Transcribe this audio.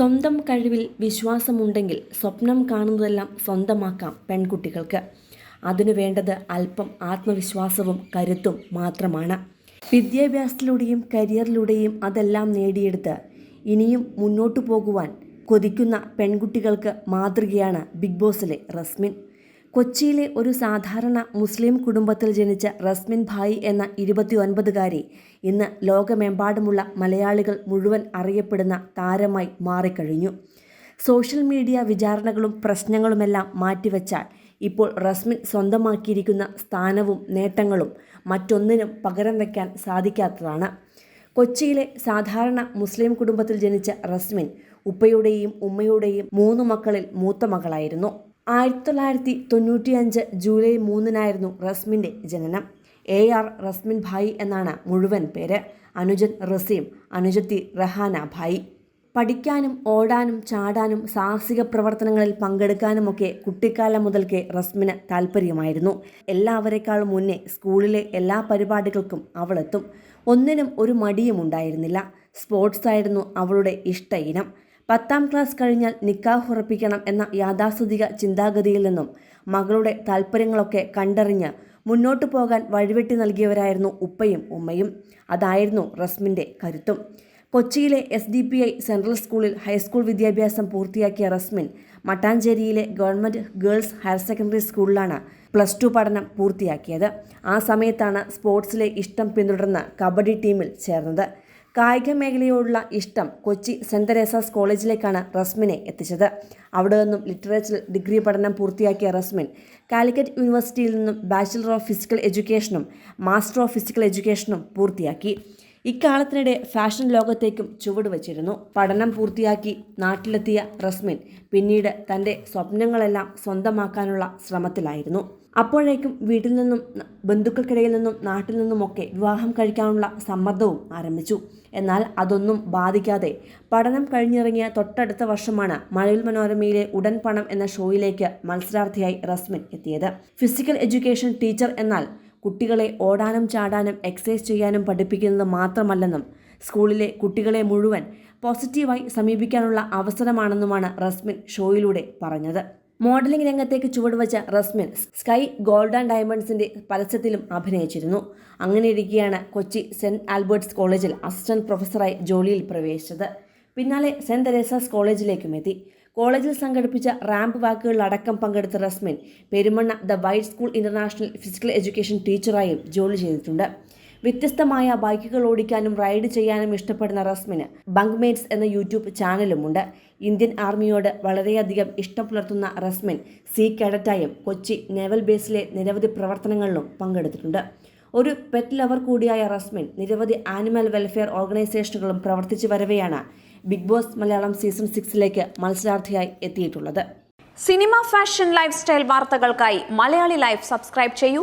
സ്വന്തം കഴിവിൽ വിശ്വാസമുണ്ടെങ്കിൽ സ്വപ്നം കാണുന്നതെല്ലാം സ്വന്തമാക്കാം പെൺകുട്ടികൾക്ക്. അതിനു വേണ്ടത് അല്പം ആത്മവിശ്വാസവും കരുത്തും മാത്രമാണ്. വിദ്യാഭ്യാസത്തിലൂടെയും കരിയറിലൂടെയും അതെല്ലാം നേടിയെടുത്ത് ഇനിയും മുന്നോട്ടു പോകുവാൻ കൊതിക്കുന്ന പെൺകുട്ടികൾക്ക് മാതൃകയാണ് ബിഗ് ബോസിലെ റസ്മിൻ. കൊച്ചിയിലെ ഒരു സാധാരണ മുസ്ലിം കുടുംബത്തിൽ ജനിച്ച റസ്മിൻ ഭായി എന്ന ഇരുപത്തിയൊൻപതുകാരി ഇന്ന് ലോകമെമ്പാടുമുള്ള മലയാളികൾ മുഴുവൻ അറിയപ്പെടുന്ന താരമായി മാറിക്കഴിഞ്ഞു. സോഷ്യൽ മീഡിയ വിചാരണകളും പ്രശ്നങ്ങളുമെല്ലാം മാറ്റിവെച്ചാൽ ഇപ്പോൾ റസ്മിൻ സ്വന്തമാക്കിയിരിക്കുന്ന സ്ഥാനവും നേട്ടങ്ങളും മറ്റൊന്നിനും പകരം വയ്ക്കാൻ സാധിക്കാത്തതാണ്. കൊച്ചിയിലെ സാധാരണ മുസ്ലിം കുടുംബത്തിൽ ജനിച്ച റസ്മിൻ ഉപ്പയുടെയും ഉമ്മയുടെയും മൂന്ന് മക്കളിൽ മൂത്ത മകളായിരുന്നു. ആയിരത്തി തൊള്ളായിരത്തി തൊണ്ണൂറ്റിയഞ്ച് ജൂലൈ മൂന്നിനായിരുന്നു റസ്മിന്റെ ജനനം. എ ആർ റസ്മിൻ ഭായി എന്നാണ് മുഴുവൻ പേര്. അനുജൻ റസീം അനുജത്തി റഹാന ഭായി. പഠിക്കാനും ഓടാനും ചാടാനും സാഹസിക പ്രവർത്തനങ്ങളിൽ പങ്കെടുക്കാനുമൊക്കെ കുട്ടിക്കാലം മുതൽക്കേ റസ്മിന് താല്പര്യമായിരുന്നു എല്ലാവരെക്കാളും മുന്നേ സ്കൂളിലെ എല്ലാ പരിപാടികൾക്കും അവളെത്തും. ഒന്നിനും ഒരു മടിയും ഉണ്ടായിരുന്നില്ല സ്പോർട്സ് ആയിരുന്നു അവളുടെ ഇഷ്ട ഇനം. പത്താം ക്ലാസ് കഴിഞ്ഞാൽ നിക്കാഹ് ഉറപ്പിക്കണം എന്ന യാഥാസ്ഥിതിക ചിന്താഗതിയിൽ നിന്നും മകളുടെ താല്പര്യങ്ങളൊക്കെ കണ്ടറിഞ്ഞ് മുന്നോട്ടു പോകാൻ വഴിവെട്ടി നൽകിയവരായിരുന്നു ഉപ്പയും ഉമ്മയും. അതായിരുന്നു റസ്മിന്റെ കരുത്തും. കൊച്ചിയിലെ S D P I central സ്കൂളിൽ ഹൈസ്കൂൾ വിദ്യാഭ്യാസം പൂർത്തിയാക്കിയ റസ്മിൻ മട്ടാഞ്ചേരിയിലെ ഗവൺമെന്റ് ഗേൾസ് ഹയർ സെക്കൻഡറി സ്കൂളിലാണ് പ്ലസ് ടു പഠനം പൂർത്തിയാക്കിയത്. ആ സമയത്താണ് സ്പോർട്സിലെ ഇഷ്ടം പിന്തുടർന്ന് കബഡി ടീമിൽ ചേർന്നത്. കായിക മേഖലയോടുള്ള ഇഷ്ടം കൊച്ചി സെന്റ് തെരേസാസ് കോളേജിലേക്കാണ് റസ്മിനെ എത്തിച്ചത്. അവിടെ നിന്നും ലിറ്ററേച്ചറിൽ ഡിഗ്രി പഠനം പൂർത്തിയാക്കിയ റസ്മിൻ കാലിക്കറ്റ് യൂണിവേഴ്സിറ്റിയിൽ നിന്നും ബാച്ചിലർ ഓഫ് ഫിസിക്കൽ എഡ്യൂക്കേഷനും മാസ്റ്റർ ഓഫ് ഫിസിക്കൽ എഡ്യൂക്കേഷനും പൂർത്തിയാക്കി. ഇക്കാലത്തിനിടെ ഫാഷൻ ലോകത്തേക്കും ചുവടുവച്ചിരുന്നു പഠനം പൂർത്തിയാക്കി നാട്ടിലെത്തിയ റസ്മിൻ പിന്നീട് തന്റെ സ്വപ്നങ്ങളെല്ലാം സ്വന്തമാക്കാനുള്ള ശ്രമത്തിലായിരുന്നു. അപ്പോഴേക്കും വീട്ടിൽ നിന്നും ബന്ധുക്കൾക്കിടയിൽ നിന്നും നാട്ടിൽ നിന്നുമൊക്കെ വിവാഹം കഴിക്കാനുള്ള സമ്മർദ്ദവും ആരംഭിച്ചു. എന്നാൽ അതൊന്നും ബാധിക്കാതെ പഠനം കഴിഞ്ഞിറങ്ങിയ തൊട്ടടുത്ത വർഷമാണ് മഴയിൽ മനോരമയിലെ ഉടൻ പണം എന്ന ഷോയിലേക്ക് മത്സരാർത്ഥിയായി റസ്മിൻ എത്തിയത്. ഫിസിക്കൽ എഡ്യൂക്കേഷൻ ടീച്ചർ എന്നാൽ കുട്ടികളെ ഓടാനും ചാടാനും എക്സസൈസ് ചെയ്യാനും പഠിപ്പിക്കുന്നത് മാത്രമല്ലെന്നും സ്കൂളിലെ കുട്ടികളെ മുഴുവൻ പോസിറ്റീവായി സമീപിക്കാനുള്ള അവസരമാണെന്നുമാണ് റസ്മിൻ ഷോയിലൂടെ പറഞ്ഞത്. മോഡലിംഗ് രംഗത്തേക്ക് ചുവടുവച്ച റസ്മിൻ സ്കൈ ഗോൾഡ് ആൻഡ് ഡയമണ്ട്സിന്റെ പരസ്യത്തിലും അഭിനയിച്ചിരുന്നു. അങ്ങനെയിരിക്കെയാണ് കൊച്ചി സെന്റ് ആൽബർട്ട്സ് കോളേജിൽ അസിസ്റ്റന്റ് പ്രൊഫസറായി ജോലിയിൽ പ്രവേശിച്ചത്. പിന്നാലെ സെന്റ് തെരേസാസ് കോളേജിലേക്കും എത്തി. കോളേജിൽ സംഘടിപ്പിച്ച റാമ്പ് വാക്കുകളിലടക്കം പങ്കെടുത്ത Rasmin Perumanna the white school international physical education ടീച്ചറായും ജോലി ചെയ്തിട്ടുണ്ട്. വ്യത്യസ്തമായ ബൈക്കുകൾ ഓടിക്കാനും റൈഡ് ചെയ്യാനും ഇഷ്ടപ്പെടുന്ന റസ്മിന് ബങ്ക്മേറ്റ്സ് എന്ന യൂട്യൂബ് ചാനലുമുണ്ട്. ഇന്ത്യൻ ആർമിയോട് വളരെയധികം ഇഷ്ടം പുലർത്തുന്ന റസ്മിൻ സി കേഡറ്റായും കൊച്ചി നേവൽ ബേസിലെ നിരവധി പ്രവർത്തനങ്ങളിലും പങ്കെടുത്തിട്ടുണ്ട്. ഒരു പെറ്റ് ലവർ കൂടിയായ റസ്മിൻ നിരവധി ആനിമൽ വെൽഫെയർ ഓർഗനൈസേഷനുകളും പ്രവർത്തിച്ചു വരവെയാണ് ബിഗ് ബോസ് മലയാളം സീസൺ സിക്സിലേക്ക് മത്സരാർത്ഥിയായി എത്തിയിട്ടുള്ളത്. സിനിമ ഫാഷൻ ലൈഫ് സ്റ്റൈൽ വാർത്തകൾക്കായി മലയാളി ലൈഫ് സബ്സ്ക്രൈബ് ചെയ്യൂ.